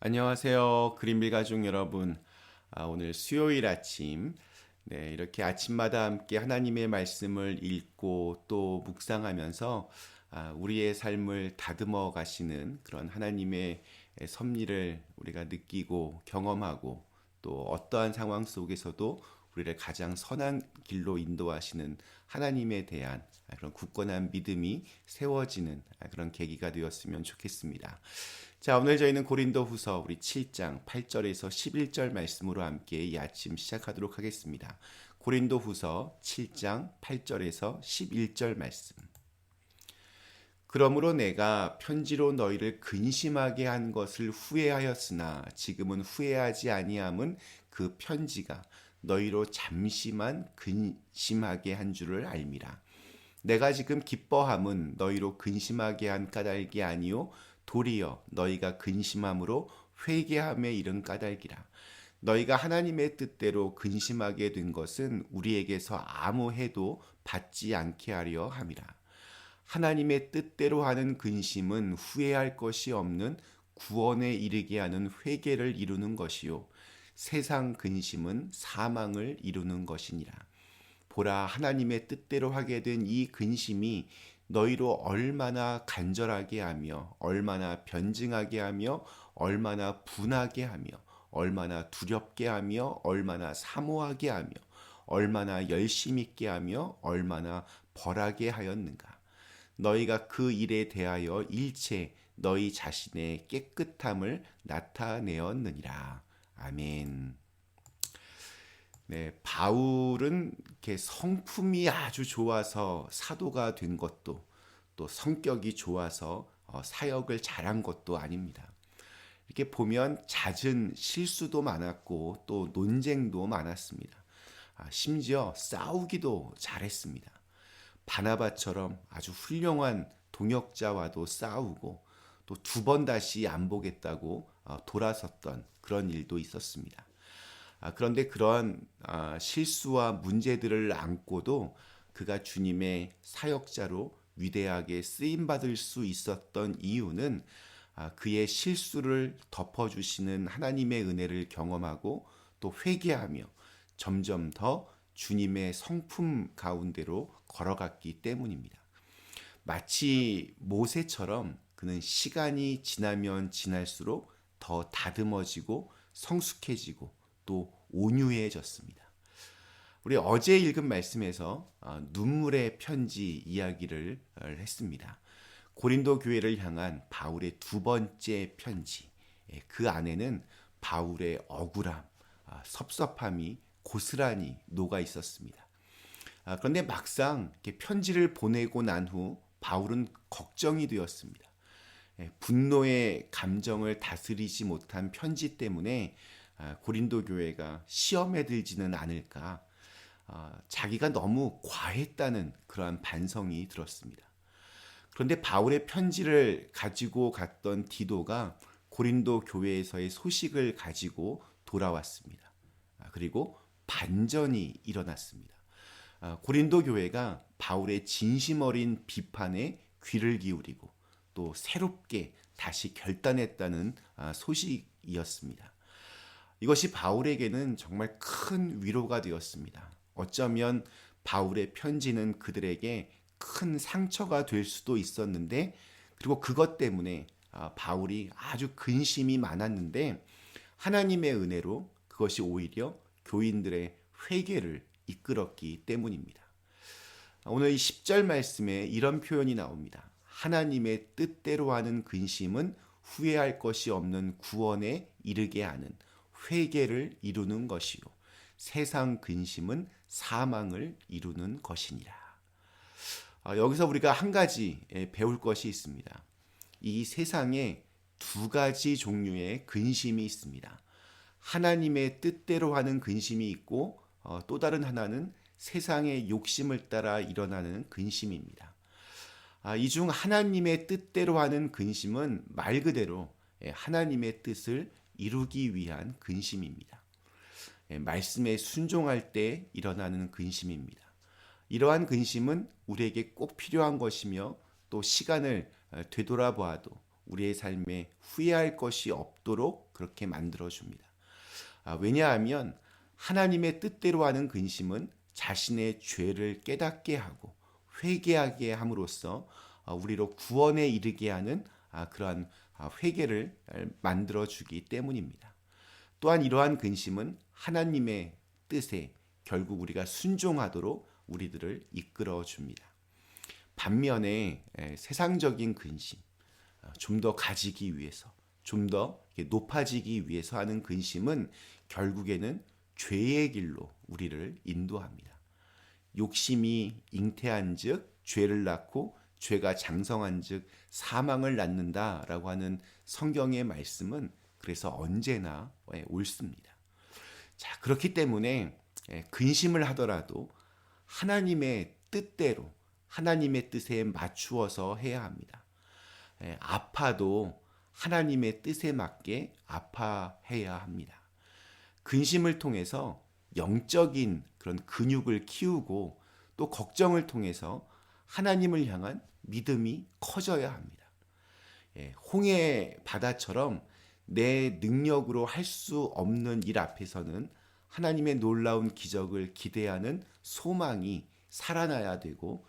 안녕하세요. 그린빌 가족 여러분. 아, 오늘 수요일 아침, 네, 이렇게 아침마다 함께 하나님의 말씀을 읽고 또 묵상하면서 아, 우리의 삶을 다듬어 가시는 그런 하나님의 섭리를 우리가 느끼고 경험하고 또 어떠한 상황 속에서도 우리를 가장 선한 길로 인도하시는 하나님에 대한 그런 굳건한 믿음이 세워지는 그런 계기가 되었으면 좋겠습니다. 자, 오늘 저희는 고린도 후서 우리 7장 8절에서 11절 말씀으로 함께 이 아침 시작하도록 하겠습니다. 고린도 후서 7장 8절에서 11절 말씀. 그러므로 내가 편지로 너희를 근심하게 한 것을 후회하였으나 지금은 후회하지 아니함은 그 편지가 너희로 잠시만 근심하게 한 줄을 알미라. 내가 지금 기뻐함은 너희로 근심하게 한 까닭이 아니요 도리어 너희가 근심함으로 회개함에 이른 까닭이라. 너희가 하나님의 뜻대로 근심하게 된 것은 우리에게서 아무 해도 받지 않게 하려 함이라. 하나님의 뜻대로 하는 근심은 후회할 것이 없는 구원에 이르게 하는 회개를 이루는 것이요. 세상 근심은 사망을 이루는 것이니라. 보라, 하나님의 뜻대로 하게 된 이 근심이 너희로 얼마나 간절하게 하며 얼마나 변증하게 하며 얼마나 분하게 하며 얼마나 두렵게 하며 얼마나 사모하게 하며 얼마나 열심 있게 하며 얼마나 벌하게 하였는가 너희가 그 일에 대하여 일체 너희 자신의 깨끗함을 나타내었느니라 아멘. 네, 바울은 이렇게 성품이 아주 좋아서 사도가 된 것도 또 성격이 좋아서 어, 사역을 잘한 것도 아닙니다. 이렇게 보면 잦은 실수도 많았고 또 논쟁도 많았습니다. 아, 심지어 싸우기도 잘했습니다. 바나바처럼 아주 훌륭한 동역자와도 싸우고 또 두 번 다시 안 보겠다고 어, 돌아섰던 그런 일도 있었습니다. 아, 그런데 그러한 아, 실수와 문제들을 안고도 그가 주님의 사역자로 위대하게 쓰임 받을 수 있었던 이유는 아, 그의 실수를 덮어 주시는 하나님의 은혜를 경험하고 또 회개하며 점점 더 주님의 성품 가운데로 걸어갔기 때문입니다. 마치 모세처럼 그는 시간이 지나면 지날수록 더 다듬어지고 성숙해지고 또 온유해졌습니다. 우리 어제 읽은 말씀에서 아, 눈물의 편지 이야기를 했습니다. 고린도 교회를 향한 바울의 두 번째 편지. 예, 그 안에는 바울의 억울함, 아, 섭섭함이 고스란히 녹아 있었습니다. 아, 그런데 막상 편지를 보내고 난 후 바울은 걱정이 되었습니다. 예, 분노의 감정을 다스리지 못한 편지 때문에 아, 고린도 교회가 시험에 들지는 않을까 아, 자기가 너무 과했다는 그러한 반성이 들었습니다. 그런데 바울의 편지를 가지고 갔던 디도가 고린도 교회에서의 소식을 가지고 돌아왔습니다. 아, 그리고 반전이 일어났습니다. 고린도 교회가 바울의 진심 어린 비판에 귀를 기울이고 또 새롭게 다시 결단했다는 소식이었습니다. 이것이 바울에게는 정말 큰 위로가 되었습니다. 어쩌면 바울의 편지는 그들에게 큰 상처가 될 수도 있었는데 그리고 그것 때문에 아, 바울이 아주 근심이 많았는데 하나님의 은혜로 그것이 오히려 교인들의 회개를 이끌었기 때문입니다. 오늘 이 10절 말씀에 이런 표현이 나옵니다. 하나님의 뜻대로 하는 근심은 후회할 것이 없는 구원에 이르게 하는 회개를 이루는 것이요 세상 근심은 사망을 이루는 것이니라. 아, 여기서 우리가 한 가지 예, 배울 것이 있습니다. 이 세상에 두 가지 종류의 근심이 있습니다. 하나님의 뜻대로 하는 근심이 있고 어, 또 다른 하나는 세상의 욕심을 따라 일어나는 근심입니다. 아, 이중 하나님의 뜻대로 하는 근심은 말 그대로 예, 하나님의 뜻을 이루기 위한 근심입니다. 예, 말씀에 순종할 때 일어나는 근심입니다. 이러한 근심은 우리에게 꼭 필요한 것이며 또 시간을 어, 되돌아보아도 우리의 삶에 후회할 것이 없도록 그렇게 만들어 줍니다. 아, 왜냐하면 하나님의 뜻대로 하는 근심은 자신의 죄를 깨닫게 하고 회개하게 함으로써 아, 우리로 구원에 이르게 하는 아, 그러한 아, 회개를 만들어 주기 때문입니다. 또한 이러한 근심은 하나님의 뜻에 결국 우리가 순종하도록 우리들을 이끌어 줍니다. 반면에 세상적인 근심, 좀 더 가지기 위해서, 좀 더 높아지기 위해서 하는 근심은 결국에는 죄의 길로 우리를 인도합니다. 욕심이 잉태한 즉 죄를 낳고 죄가 장성한즉 사망을 낳는다라고 하는 성경의 말씀은 그래서 언제나 옳습니다. 자, 그렇기 때문에 근심을 하더라도 하나님의 뜻대로 하나님의 뜻에 맞추어서 해야 합니다. 아파도 하나님의 뜻에 맞게 아파해야 합니다. 근심을 통해서 영적인 그런 근육을 키우고 또 걱정을 통해서 하나님을 향한 믿음이 커져야 합니다. 예, 홍해 바다처럼 내 능력으로 할 수 없는 일 앞에서는 하나님의 놀라운 기적을 기대하는 소망이 살아나야 되고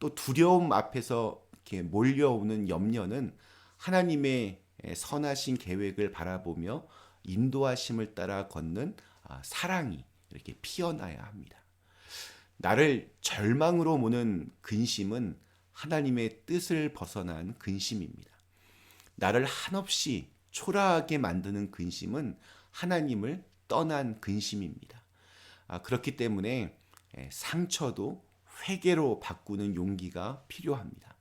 또 두려움 앞에서 이렇게 몰려오는 염려는 하나님의 선하신 계획을 바라보며 인도하심을 따라 걷는 아, 사랑이 이렇게 피어나야 합니다. 나를 절망으로 모는 근심은 하나님의 뜻을 벗어난 근심입니다. 나를 한없이 초라하게 만드는 근심은 하나님을 떠난 근심입니다. 아, 그렇기 때문에 상처도 회개로 바꾸는 용기가 필요합니다.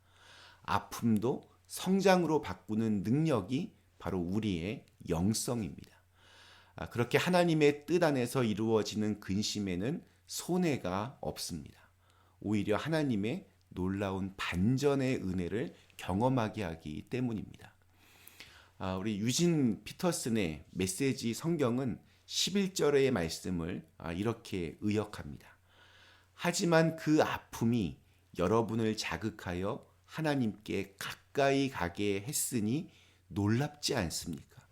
아픔도 성장으로 바꾸는 능력이 바로 우리의 영성입니다. 아, 그렇게 하나님의 뜻 안에서 이루어지는 근심에는 손해가 없습니다. 오히려 하나님의 놀라운 반전의 은혜를 경험하게 하기 때문입니다. 아, 우리 유진 피터슨의 메시지 성경은 11절의 말씀을 아, 이렇게 의역합니다. 하지만 그 아픔이 여러분을 자극하여 하나님께 가까이 가게 했으니 놀랍지 않습니까?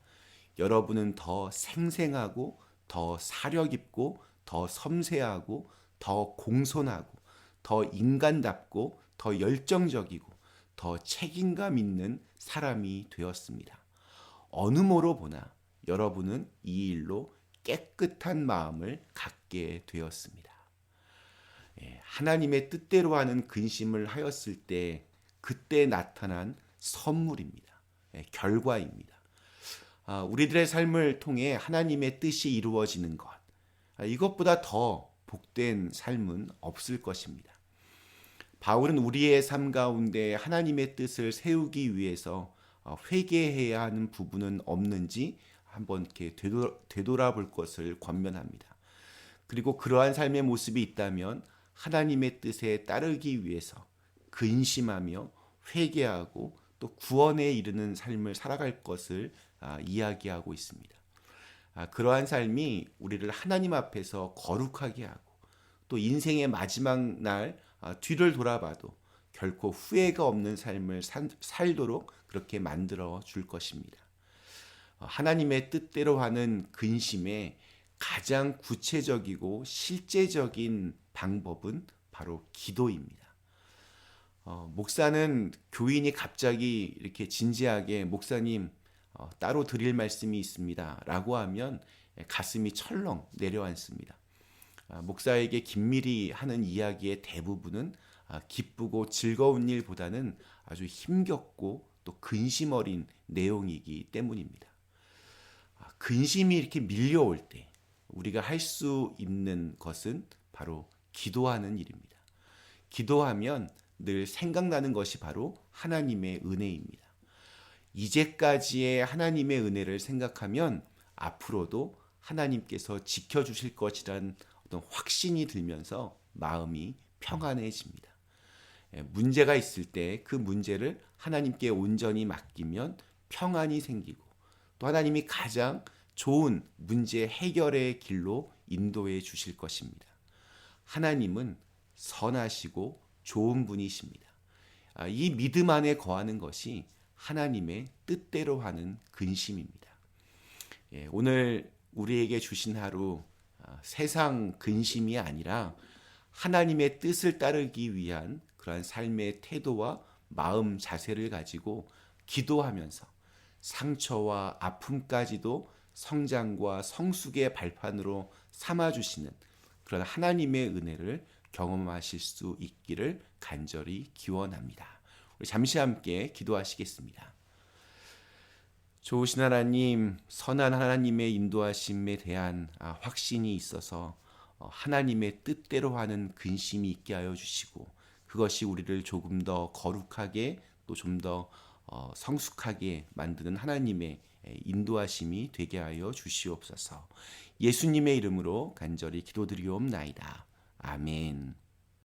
여러분은 더 생생하고 더 사려 깊고 더 섬세하고 더 공손하고 더 인간답고 더 열정적이고 더 책임감 있는 사람이 되었습니다. 어느 모로 보나 여러분은 이 일로 깨끗한 마음을 갖게 되었습니다. 예, 하나님의 뜻대로 하는 근심을 하였을 때 그때 나타난 선물입니다. 예, 결과입니다. 아, 우리들의 삶을 통해 하나님의 뜻이 이루어지는 것, 아, 이것보다 더 복된 삶은 없을 것입니다. 바울은 우리의 삶 가운데 하나님의 뜻을 세우기 위해서 어, 회개해야 하는 부분은 없는지 한번 이렇게 되돌아 볼 것을 권면합니다. 그리고 그러한 삶의 모습이 있다면 하나님의 뜻에 따르기 위해서 근심하며 회개하고 또 구원에 이르는 삶을 살아갈 것을 아, 이야기하고 있습니다. 아, 그러한 삶이 우리를 하나님 앞에서 거룩하게 하고 또 인생의 마지막 날 아, 뒤를 돌아봐도 결코 후회가 없는 삶을 살도록 그렇게 만들어 줄 것입니다. 어, 하나님의 뜻대로 하는 근심의 가장 구체적이고 실제적인 방법은 바로 기도입니다. 어, 목사는 교인이 갑자기 이렇게 진지하게 목사님 어, 따로 드릴 말씀이 있습니다. 라고 하면 가슴이 철렁 내려앉습니다. 아, 목사에게 긴밀히 하는 이야기의 대부분은 아, 기쁘고 즐거운 일보다는 아주 힘겹고 또 근심 어린 내용이기 때문입니다. 아, 근심이 이렇게 밀려올 때 우리가 할 수 있는 것은 바로 기도하는 일입니다. 기도하면 늘 생각나는 것이 바로 하나님의 은혜입니다. 이제까지의 하나님의 은혜를 생각하면 앞으로도 하나님께서 지켜주실 것이란 어떤 확신이 들면서 마음이 평안해집니다. 예, 문제가 있을 때 그 문제를 하나님께 온전히 맡기면 평안이 생기고 또 하나님이 가장 좋은 문제 해결의 길로 인도해 주실 것입니다. 하나님은 선하시고 좋은 분이십니다. 아, 이 믿음 안에 거하는 것이 하나님의 뜻대로 하는 근심입니다. 예, 오늘 우리에게 주신 하루 아, 세상 근심이 아니라 하나님의 뜻을 따르기 위한 그러한 삶의 태도와 마음 자세를 가지고 기도하면서 상처와 아픔까지도 성장과 성숙의 발판으로 삼아 주시는 그런 하나님의 은혜를 경험하실 수 있기를 간절히 기원합니다. 잠시 함께 기도하시겠습니다. 좋으신 하나님, 선한 하나님의 인도하심에 대한 아, 확신이 있어서 어, 하나님의 뜻대로 하는 근심이 있게 하여 주시고 그것이 우리를 조금 더 거룩하게 또 좀더 어, 성숙하게 만드는 하나님의 에, 인도하심이 되게 하여 주시옵소서. 예수님의 이름으로 간절히 기도드리옵나이다. 아멘.